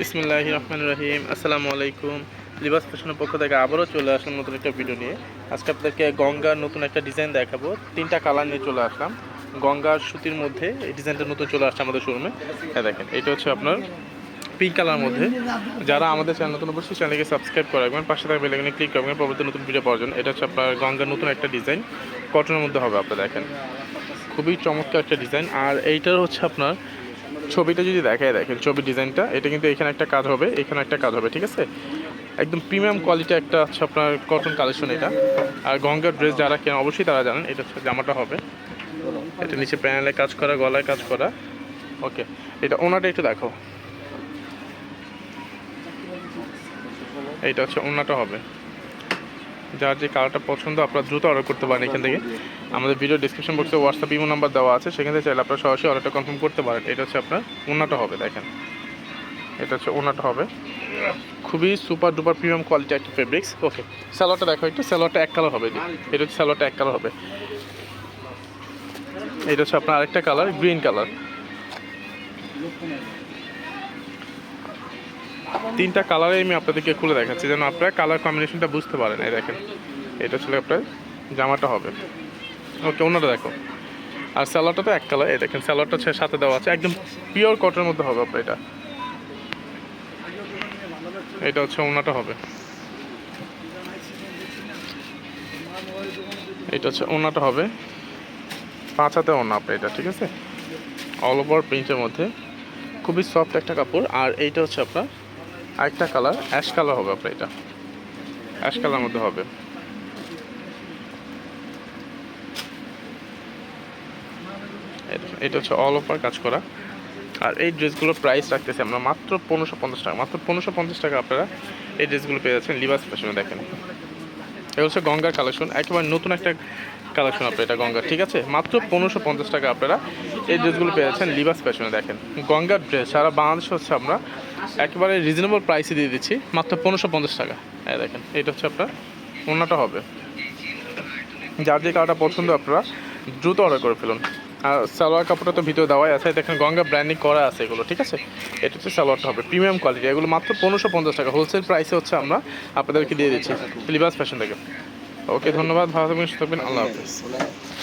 বিসমুল্লাহ রহমান রহিম। আসসালামু আলাইকুম। লিবাস ফ্যাশনের পক্ষ থেকে আবারও চলে আসলাম নতুন একটা ভিডিও নিয়ে। আজকে আপনাদেরকে গঙ্গার নতুন একটা ডিজাইন দেখাবো। তিনটা কালার নিয়ে চলে আসলাম। গঙ্গার সুতির মধ্যে এই ডিজাইনটা নতুন চলে আসছে আমাদের শোরুমে হ্যাঁ দেখেন, এটা হচ্ছে আপনার পিঙ্ক কালার মধ্যে। যারা আমাদের চ্যানেল নতুন অবশ্যই চ্যানেলকে সাবস্ক্রাইব করে রাখবেন। পাশে থাকা বেলাইকনে ক্লিক করবেন, পরবর্তী নতুন ভিডিও পাওয়ার জন্য। এটা হচ্ছে আপনার গঙ্গার নতুন একটা ডিজাইন কটনের মধ্যে হবে আপনারা দেখেন। খুবই চমৎকার একটা ডিজাইন আর এইটার হচ্ছে আপনার ছবিটা যদি দেখায় দেখেন, ছবির ডিজাইনটা, এটা কিন্তু এখানে একটা কাজ হবে, এখানে একটা কাজ হবে, ঠিক আছে? একদম প্রিমিয়াম কোয়ালিটি একটা হচ্ছে আপনার কটন কালেকশন এটা। আর গঙ্গার ড্রেস যারা কেন অবশ্যই তারা জানেন, এটা হচ্ছে জামাটা হবে। এটা নিচে প্যানেলে কাজ করা, গলায় কাজ করা। ওকে এটা ওনাটা একটু দেখো। এইটা হচ্ছে ওনাটা হবে। যার যে কালারটা পছন্দ, আপনারা দ্রুত অর্ডার করতে পারেন এখান থেকে। আমাদের ভিডিও ডিসক্রিপশন বক্সে হোয়াটসঅ্যাপ ইমো নাম্বার দেওয়া আছে, সেখান থেকে চাইলে আপনারা সরাসরি অর্ডারটা কনফার্ম করতে পারেন। এটা হচ্ছে আপনার ওনাটা হবে, দেখেন। এটা হচ্ছে ওনাটা হবে। খুবই সুপার ডুপার প্রিমিয়াম কোয়ালিটি একটা ফেব্রিক্স ওকে স্যালোয়ারটা দেখো একটু স্যালোয়ারটা এক কালার হবে এটা হচ্ছে স্যালোয়ারটা এক কালার হবে। এটা হচ্ছে আপনার আরেকটা কালার গ্রিন কালার তিনটা কালারে আমি আপনাদেরকে খুলে দেখাচ্ছি, যেন আপনারা কালার কম্বিনেশনটা বুঝতে পারেন। এই দেখেন, এটা ছিল আপনার জামাটা হবে। ওকে অন্যটা দেখো। আর স্যালোয়ারটা তো এক কালার এই দেখেন স্যালোয়ারটা সাথে দেওয়া আছে। একদম পিওর কটনের মধ্যে হবে আপনার এটা। এটা হচ্ছে ওনাটা হবে। এটা হচ্ছে ওনাটা হবে। পাঁচ হাতে ওনা আপনার এটা, ঠিক আছে? অল ওভার প্রিন্টের মধ্যে। খুবই সফট একটা কাপড়। আর এইটা হচ্ছে আপনার আরেকটা কালার, অ্যাশ কালার হবে আপনার এটা। অ্যাশ কালার মধ্যে হবে। এটা- হচ্ছে অল ওভার কাজ করা। আর এই ড্রেসগুলোর প্রাইস রাখতেছি আমরা মাত্র পনেরোশো পঞ্চাশ টাকা। মাত্র পনেরোশো পঞ্চাশ টাকা আপনারা এই ড্রেসগুলো পেয়ে যাচ্ছেন লিবাস ফ্যাশনে দেখেন। এটা হচ্ছে গঙ্গার কালেকশন একেবারে নতুন একটা কালেকশন আপনার এটা গঙ্গার। ঠিক আছে? মাত্র পনেরোশো পঞ্চাশ টাকা আপনারা এই ড্রেসগুলো পেয়ে যাচ্ছেন লিবাস ফ্যাশনে দেখেন। গঙ্গার ড্রেস সারা বাংলাদেশ হচ্ছে আমরা একেবারে রিজনেবল প্রাইসে দিয়ে দিচ্ছি। মাত্র পনেরোশো পঞ্চাশ টাকা। এই দেখেন, এটা হচ্ছে আপনার অন্যটা হবে। যার যে কালারটা পছন্দ আপনারা দ্রুত অর্ডার করে ফেলুন। আর সালোয়ার কাপড়টা তো ভিতরে দেওয়াই আছে। দেখেন, গঙ্গা ব্র্যান্ডিং করা আছে এগুলো, ঠিক আছে? এটা হচ্ছে সালোয়ারটা হবে প্রিমিয়াম কোয়ালিটি এগুলো মাত্র পনেরোশো পঞ্চাশ টাকা। হোলসেল প্রাইসে হচ্ছে আমরা আপনাদেরকে দিয়ে দিচ্ছি। লিবাস ফ্যাশন থেকে। ওকে, ধন্যবাদ। ভালো থাকবেন, সুস্থ থাকবেন। আল্লাহ হাফিজ।